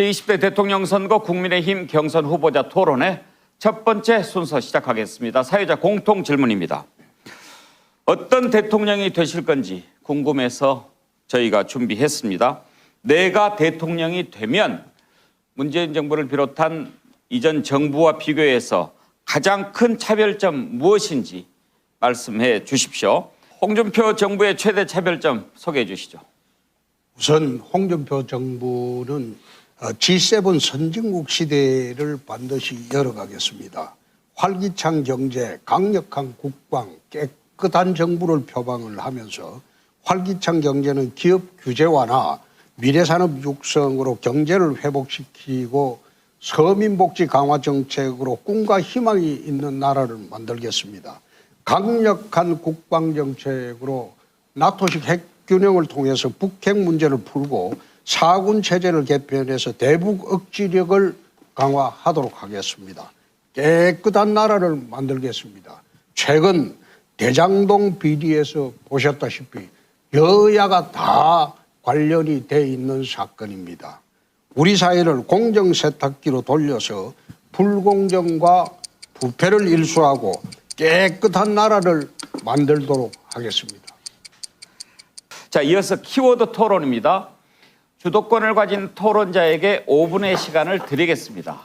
제20대 대통령 선거 국민의힘 경선 후보자 토론회 첫 번째 순서 시작하겠습니다. 사회자 공통 질문입니다. 어떤 대통령이 되실 건지 궁금해서 저희가 준비했습니다. 내가 대통령이 되면 문재인 정부를 비롯한 이전 정부와 비교해서 가장 큰 차별점 무엇인지 말씀해 주십시오. 홍준표 정부의 최대 차별점 소개해 주시죠. 우선 홍준표 정부는 어, G7 선진국 시대를 반드시 열어가겠습니다. 활기찬 경제, 강력한 국방, 깨끗한 정부를 표방을 하면서 활기찬 경제는 기업 규제 완화, 미래산업 육성으로 경제를 회복시키고 서민복지 강화 정책으로 꿈과 희망이 있는 나라를 만들겠습니다. 강력한 국방 정책으로 나토식 핵 균형을 통해서 북핵 문제를 풀고 사군 체제를 개편해서 대북 억지력을 강화하도록 하겠습니다. 깨끗한 나라를 만들겠습니다. 최근 대장동 비리에서 보셨다시피 여야가 다 관련이 돼 있는 사건입니다. 우리 사회를 공정 세탁기로 돌려서 불공정과 부패를 일수하고 깨끗한 나라를 만들도록 하겠습니다. 자, 이어서 키워드 토론입니다. 주도권을 가진 토론자에게 5분의 시간을 드리겠습니다.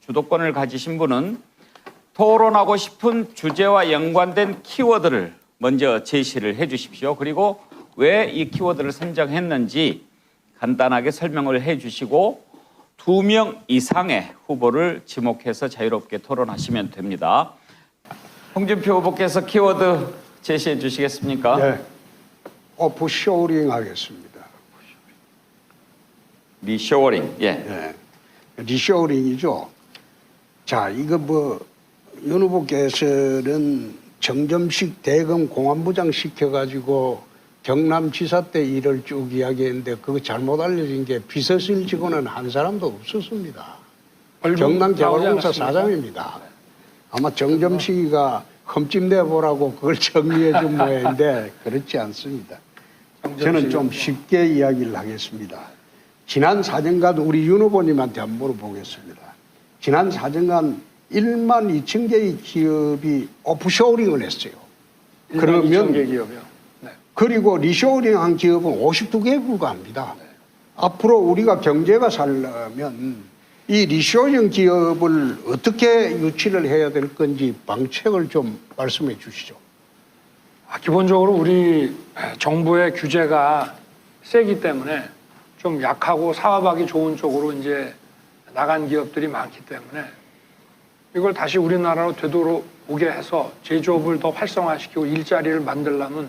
주도권을 가지신 분은 토론하고 싶은 주제와 연관된 키워드를 먼저 제시를 해 주십시오. 그리고 왜 이 키워드를 선정했는지 간단하게 설명을 해 주시고 두 명 이상의 후보를 지목해서 자유롭게 토론하시면 됩니다. 홍준표 후보께서 키워드 제시해 주시겠습니까? 네. 오프쇼링 하겠습니다. 리쇼어링. 예. 네. 리쇼링이죠. 자, 이거 뭐, 윤 후보께서는 정점식 대검 공안부장 시켜가지고 경남지사 때 일을 쭉 이야기했는데 그거 잘못 알려진 게 비서실 직원은 한 사람도 없었습니다. 경남개발공사 사장입니다. 아마 정점식이가 흠집 내 보라고 그걸 정리해 준 모양인데 그렇지 않습니다. 저는 좀 쉽게 이야기를 하겠습니다. 지난 4년간 우리 윤 후보님한테 한번 물어보겠습니다. 지난 4년간 1만 2천 개의 기업이 오프쇼링을 했어요. 그러면 개 기업이요. 네. 그리고 리쇼링 한 기업은 52개에 불과합니다. 앞으로 우리가 경제가 살려면 이 리쇼링 기업을 어떻게 유치를 해야 될 건지 방책을 좀 말씀해 주시죠. 아, 기본적으로 우리 정부의 규제가 세기 때문에 좀 약하고 사업하기 좋은 쪽으로 이제 나간 기업들이 많기 때문에 이걸 다시 우리나라로 되돌아오게 해서 제조업을 더 활성화시키고 일자리를 만들려면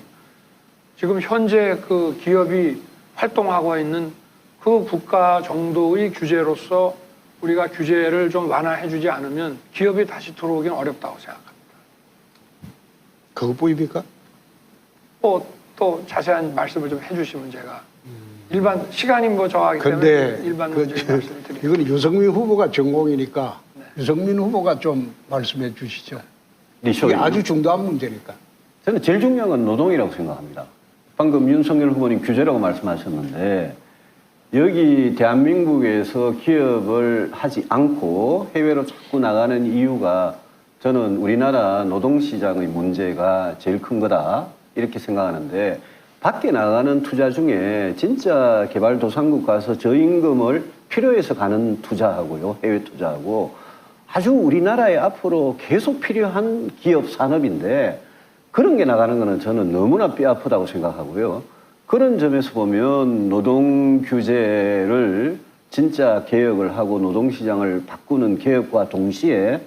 지금 현재 그 기업이 활동하고 있는 그 국가 정도의 규제로서 우리가 규제를 좀 완화해 주지 않으면 기업이 다시 들어오긴 어렵다고 생각합니다. 그것 보입니까? 또, 또 자세한 말씀을 좀 해주시면 제가 일반 시간이 뭐 정하기 근데 때문에 일반 그, 문제 드리고 이건 유승민 후보가 전공이니까 네. 유승민 후보가 좀 말씀해 주시죠. 이게 리쇼링. 아주 중요한 문제니까. 저는 제일 중요한 건 노동이라고 생각합니다. 방금 윤석열 후보님 규제라고 말씀하셨는데 여기 대한민국에서 기업을 하지 않고 해외로 자꾸 나가는 이유가 저는 우리나라 노동시장의 문제가 제일 큰 거다 이렇게 생각하는데 밖에 나가는 투자 중에 진짜 개발도상국 가서 저임금을 필요해서 가는 투자하고요 해외 투자하고 아주 우리나라에 앞으로 계속 필요한 기업 산업인데 그런 게 나가는 거는 저는 너무나 뼈 아프다고 생각하고요. 그런 점에서 보면 노동 규제를 진짜 개혁을 하고 노동시장을 바꾸는 개혁과 동시에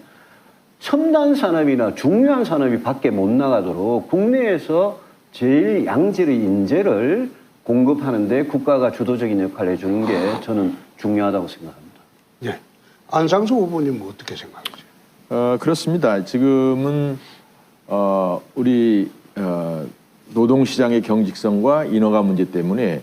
첨단 산업이나 중요한 산업이 밖에 못 나가도록 국내에서 제일 양질의 인재를 공급하는데 국가가 주도적인 역할을 해주는 게 저는 중요하다고 생각합니다. 네. 안상수 후보님은 어떻게 생각하세요? 어, 그렇습니다. 지금은 어, 우리 어, 노동시장의 경직성과 인허가 문제 때문에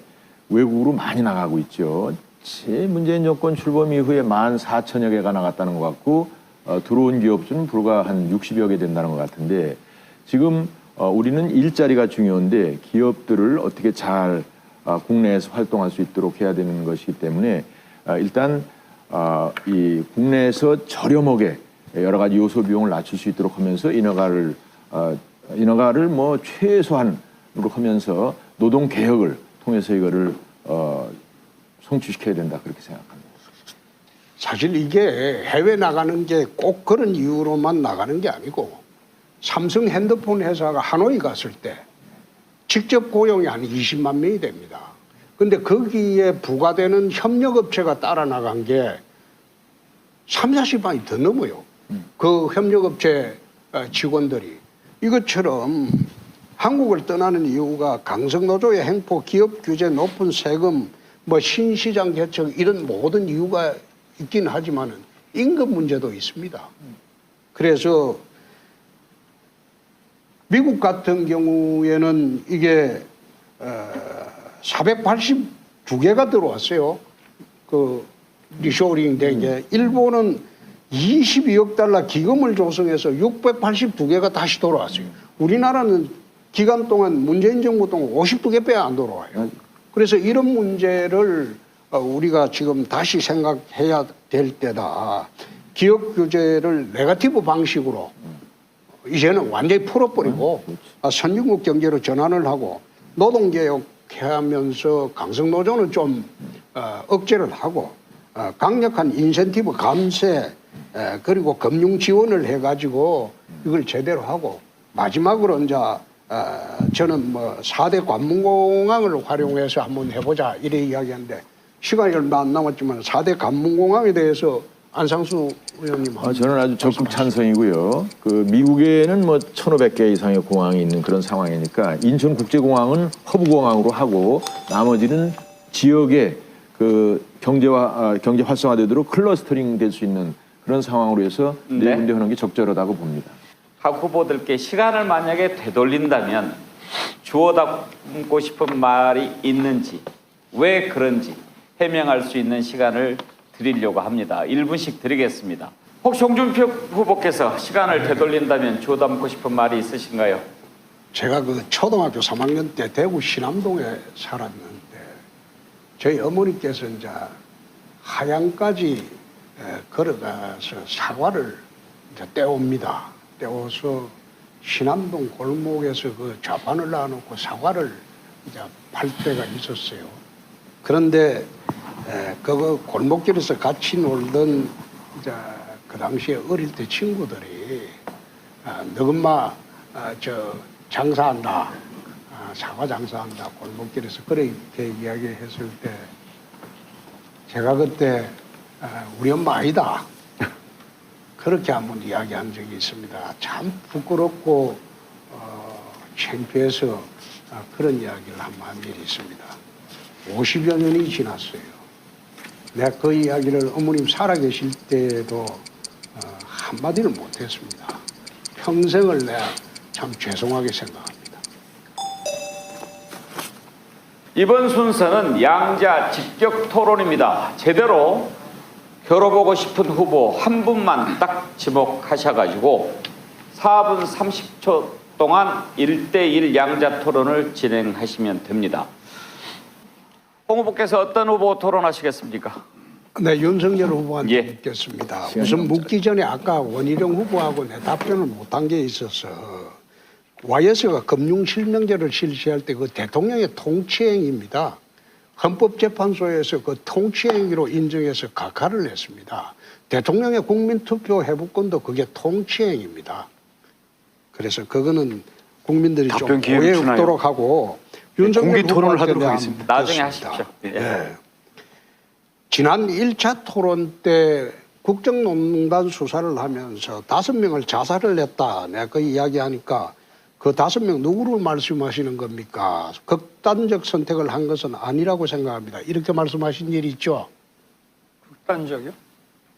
외국으로 많이 나가고 있죠. 제 문재인 정권 출범 이후에 만 4천여 개가 나갔다는 것 같고 어, 들어온 기업 수는 불과 한 60여 개 된다는 것 같은데 지금 어, 우리는 일자리가 중요한데 기업들을 어떻게 잘 어, 국내에서 활동할 수 있도록 해야 되는 것이기 때문에 어, 일단 어, 이 국내에서 저렴하게 여러 가지 요소 비용을 낮출 수 있도록 하면서 인허가를 어, 인허가를 뭐 최소한으로 하면서 노동 개혁을 통해서 이거를 어, 성취시켜야 된다 그렇게 생각합니다. 사실 이게 해외 나가는 게 꼭 그런 이유로만 나가는 게 아니고 삼성 핸드폰 회사가 하노이 갔을 때 직접 고용이 한 20만 명이 됩니다. 근데 거기에 부과되는 협력업체가 따라 나간 게 3, 40만이 더 넘어요. 그 협력업체 어, 직원들이. 이것처럼 한국을 떠나는 이유가 강성노조의 행포, 기업 규제, 높은 세금, 뭐 신시장 개척 이런 모든 이유가 있긴 하지만은 임금 문제도 있습니다. 그래서 미국 같은 경우에는 이게 어, 482개가 들어왔어요. 그 리쇼링 되게 일본은 22억 달러 기금을 조성해서 682개가 다시 돌아왔어요. 우리나라는 기간 동안 문재인 정부 동안 52개 빼안 돌아와요. 그래서 이런 문제를 어, 우리가 지금 다시 생각해야 될 때다. 기업 규제를 네가티브 방식으로 이제는 완전히 풀어버리고 아, 선진국 경제로 전환을 하고 노동개혁하면서 강성노조는 좀 어, 억제를 하고 어, 강력한 인센티브 감세 에, 그리고 금융 지원을 해가지고 이걸 제대로 하고 마지막으로 이제 어, 저는 뭐 4대 관문공항을 활용해서 한번 해보자 이래 이야기하는데 시간이 얼마 안 남았지만 4대 관문공항에 대해서 안상수 의원님 아, 저는 아주 적극 찬성이고요. 그 미국에는 뭐 1,500개 이상의 공항이 있는 그런 상황이니까 인천국제공항은 허브공항으로 하고 나머지는 지역의 그 경제화 아, 경제 활성화되도록 클러스터링 될 수 있는 그런 상황으로 해서 네 네. 군데 하는 게 적절하다고 봅니다. 각 후보들께 시간을 만약에 되돌린다면 주워 담고 싶은 말이 있는지 왜 그런지 해명할 수 있는 시간을 드리려고 합니다. 1분씩 드리겠습니다. 혹시 홍준표 후보께서 시간을 되돌린다면 주워 담고 싶은 말이 있으신가요? 제가 그 초등학교 3학년 때 대구 신암동에 살았는데 저희 어머니께서 이제 하양까지 에, 걸어가서 사과를 이제 떼옵니다. 떼어서 신암동 골목에서 그 좌판을 놔놓고 사과를 이제 팔 때가 있었어요. 그런데 에, 그거 골목길에서 같이 놀던 그 당시에 어릴 때 친구들이 아, 너금마 아, 저 장사한다 아, 사과 장사한다 골목길에서 그렇게 이야기했을 때 제가 그때 아, 우리 엄마 아니다 그렇게 한번 이야기한 적이 있습니다. 참 부끄럽고 어, 창피해서 아, 그런 이야기를 한 일이 있습니다. 50여 년이 지났어요. 내가 그 이야기를 어머님 살아계실 때에도 어, 한마디를 못했습니다. 평생을 내가 참 죄송하게 생각합니다. 이번 순서는 양자 직격 토론입니다. 제대로 겨뤄보고 싶은 후보 한 분만 딱 지목하셔가지고 4분 30초 동안 1대1 양자 토론을 진행하시면 됩니다. 홍 후보께서 어떤 후보 토론하시겠습니까? 네, 윤석열 후보한테 예. 묻겠습니다. 우선 묻기 전에 아까 원희룡 후보하고 내 답변을 못한 게 있어서 YS가 금융실명제를 실시할 때 그 대통령의 통치행위입니다. 헌법재판소에서 그 통치행위로 인정해서 각하를 했습니다. 대통령의 국민투표 회부권도 그게 통치행위입니다. 그래서 그거는 국민들이 좀 오해? 없도록 하고 윤석열 공개 토론을 하도록 하겠습니다. 나중에 묻겠습니다. 하십시오. 예. 예. 지난 1차 토론 때 국정농단 수사를 하면서 다섯 명을 자살을 했다. 내가 그 이야기하니까 그 다섯 명 누구를 말씀하시는 겁니까? 극단적 선택을 한 것은 아니라고 생각합니다. 이렇게 말씀하신 일이 있죠. 극단적이요?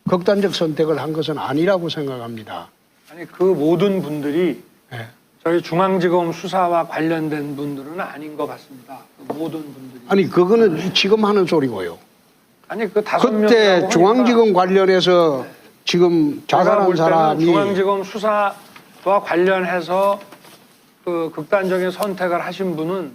극단적 선택을 한 것은 아니라고 생각합니다. 아니 그 모든 분들이 예. 저희 중앙지검 수사와 관련된 분들은 아닌 것 같습니다. 그 모든 분들이. 아니 그거는 지금 하는 소리고요. 아니 그 다섯 그때 명이라고 하니까 중앙지검 관련해서 지금 자살한 사람이 중앙지검 수사와 관련해서 그 극단적인 선택을 하신 분은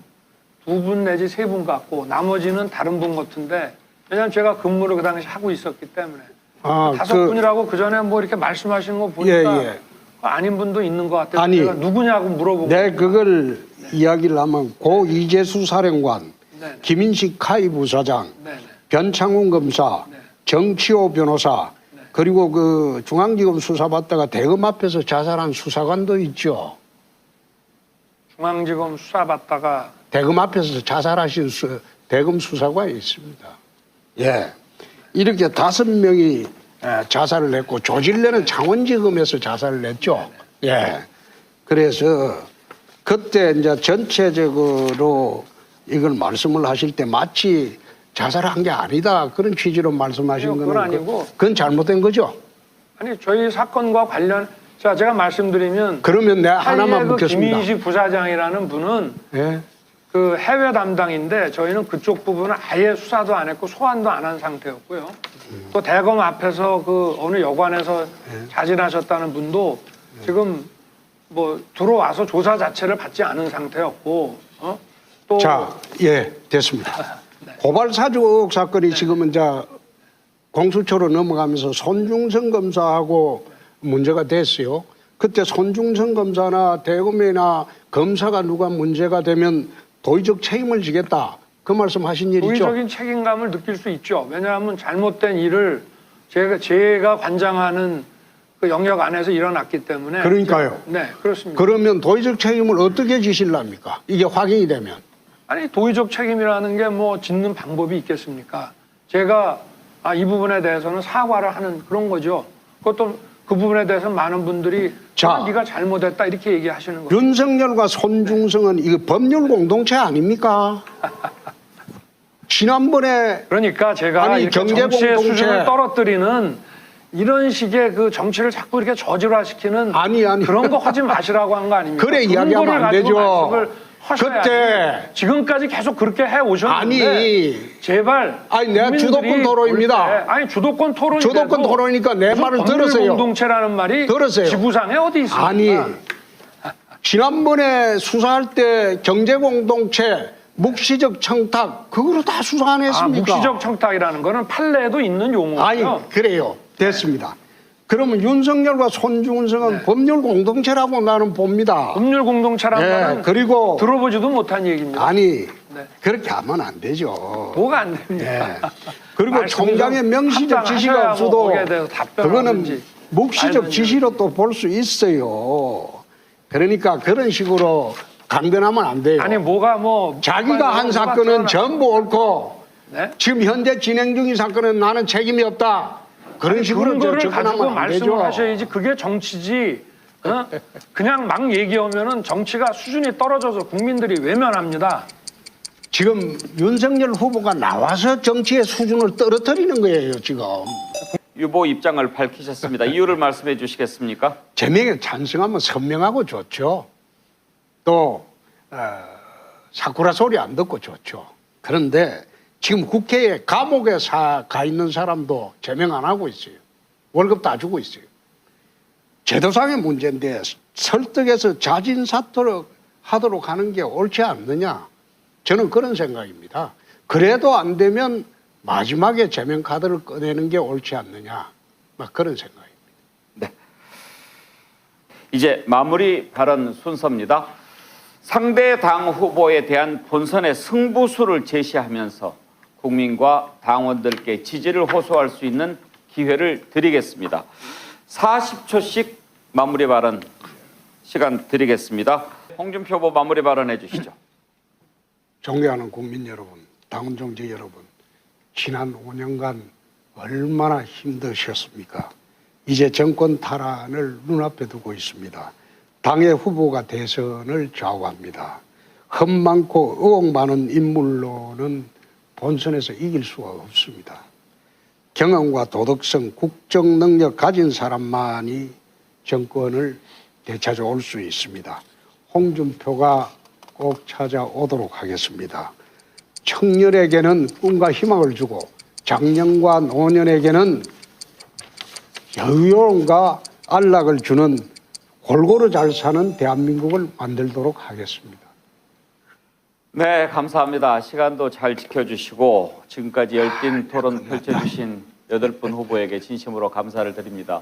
두 분 내지 세 분 같고 나머지는 다른 분 같은데 왜냐하면 제가 근무를 그 당시 하고 있었기 때문에 아, 다섯 그- 분이라고 그 전에 뭐 이렇게 말씀하시는 거 보니까 예, 예. 아닌 분도 있는 것 같아서 아니, 제가 누구냐고 물어보고 내 그걸 이야기를 하면 고 이재수 사령관, 네네. 김인식 카이 부사장, 네네. 변창훈 검사, 네. 정치호 변호사, 그리고 그 중앙지검 수사받다가 대검 앞에서 자살한 수사관도 있죠. 중앙지검 수사 받다가 대검 앞에서 자살하신 수, 대검 수사관이 있습니다. 예. 이렇게 다섯 명이 에, 자살을 했고 조질래는 창원지검에서 자살을 했죠. 예. 그래서 그때 이제 전체적으로 이걸 말씀을 하실 때 마치 자살한 게 아니다 그런 취지로 말씀하신 아니요, 거는 그건 그- 아니고. 그건 잘못된 거죠. 아니 저희 사건과 관련 자 제가 말씀드리면 그러면 내가 하나만 하이에 그 묻겠습니다. 김인식 부사장이라는 분은 예. 그 해외 담당인데 저희는 그쪽 부분은 아예 수사도 안 했고 소환도 안 한 상태였고요. 또 대검 앞에서 그 어느 여관에서 자진하셨다는 분도 지금 뭐 들어와서 조사 자체를 받지 않은 상태였고 어? 또 자, 예, 됐습니다. 고발 사주 의혹 사건이 지금은 이제 공수처로 넘어가면서 손중성 검사하고 문제가 됐어요. 그때 손중성 검사나 대검이나 검사가 누가 문제가 되면 도의적 책임을 지겠다. 그 말씀 하신 일 있죠? 도의적인 책임감을 느낄 수 있죠. 왜냐하면 잘못된 일을 제가 제가 관장하는 그 영역 안에서 일어났기 때문에 그러니까요. 네, 그렇습니다. 그러면 도의적 책임을 어떻게 지실랍니까? 이게 확인이 되면. 아니 도의적 책임이라는 게 뭐 짓는 방법이 있겠습니까? 제가 아, 이 부분에 대해서는 사과를 하는 그런 거죠. 그것도 그 부분에 대해서 많은 분들이 자. 아, 네가 잘못했다 이렇게 얘기하시는 거예요. 윤석열과 손중성은 이거 법률 공동체 아닙니까? 지난번에 그러니까 제가 아니, 경제 정치의 공동체. 수준을 떨어뜨리는 이런 식의 그 정치를 자꾸 이렇게 저질화시키는 아니, 아니. 그런 거 하지 마시라고 한 거 아닙니까? 그래, 이야기하면 안 되죠. 하셔야지. 그때. 지금까지 계속 그렇게 해 오셨는데 아니 제발 아니, 내가 국민들이 주도권 토론입니다. 볼 때, 아니 주도권 토론 주도권 토론이니까 내 말을 들으세요. 공동체라는 말이 들으세요. 지구상에 어디 있습니까? 아니 지난번에 수사할 때 경제 공동체 묵시적 청탁 그거로 다 수사 안 아, 했습니까? 묵시적 청탁이라는 거는 판례에도 있는 용어죠. 아니 그래요 됐습니다. 그러면 윤석열과 손중성은 법률 공동체라고 나는 봅니다. 법률 공동체라는 예, 말은 그리고 들어보지도 못한 얘기입니다. 아니 네. 그렇게 하면 안 되죠. 뭐가 안 됩니까? 예. 그리고 총장의 좀 명시적 지시가 없어도 뭐 그거는 묵시적. 지시로 또 볼 수 있어요. 그러니까 그런 식으로 강변하면 안 돼요. 아니 뭐가 뭐 자기가 한 사건은 전부 옳고 네? 지금 현재 진행 중인 사건은 나는 책임이 없다. 그런 식으로 근거를 저- 가지고. 말씀을 하셔야지 그게 정치지. 어? 그냥 막 얘기하면은 정치가 수준이 떨어져서 국민들이 외면합니다. 지금 윤석열 후보가 나와서 정치의 수준을 떨어뜨리는 거예요. 지금 유보 입장을 밝히셨습니다. 이유를 말씀해 주시겠습니까? 제명에 찬성하면 선명하고 좋죠. 또 어, 사쿠라 소리 안 듣고 좋죠. 그런데 지금 국회에 감옥에 사, 가 있는 사람도 제명 안 하고 있어요. 월급 다 주고 있어요. 제도상의 문제인데 설득해서 자진 사퇴를 하도록 하는 게 옳지 않느냐. 저는 그런 생각입니다. 그래도 안 되면 마지막에 제명 카드를 꺼내는 게 옳지 않느냐. 막 그런 생각입니다. 이제 마무리 발언 순서입니다. 상대 당 후보에 대한 본선의 승부수를 제시하면서 국민과 당원들께 지지를 호소할 수 있는 기회를 드리겠습니다. 40초씩 마무리 발언 시간 드리겠습니다. 홍준표 후보 마무리 발언해 주시죠. 존경하는 국민 여러분, 당원 정제 여러분, 지난 5년간 얼마나 힘드셨습니까? 이제 정권 탈환을 눈앞에 두고 있습니다. 당의 후보가 대선을 좌우합니다. 흠 많고 의혹 많은 인물로는 본선에서 이길 수가 없습니다. 경험과 도덕성, 국정 능력 가진 사람만이 정권을 되찾아올 수 있습니다. 홍준표가 꼭 찾아오도록 하겠습니다. 청년에게는 꿈과 희망을 주고 장년과 노년에게는 여유로움과 안락을 주는 골고루 잘 사는 대한민국을 만들도록 하겠습니다. 네, 감사합니다. 시간도 잘 지켜주시고 지금까지 열띤 토론 펼쳐주신 여덟 분 후보에게 진심으로 감사를 드립니다.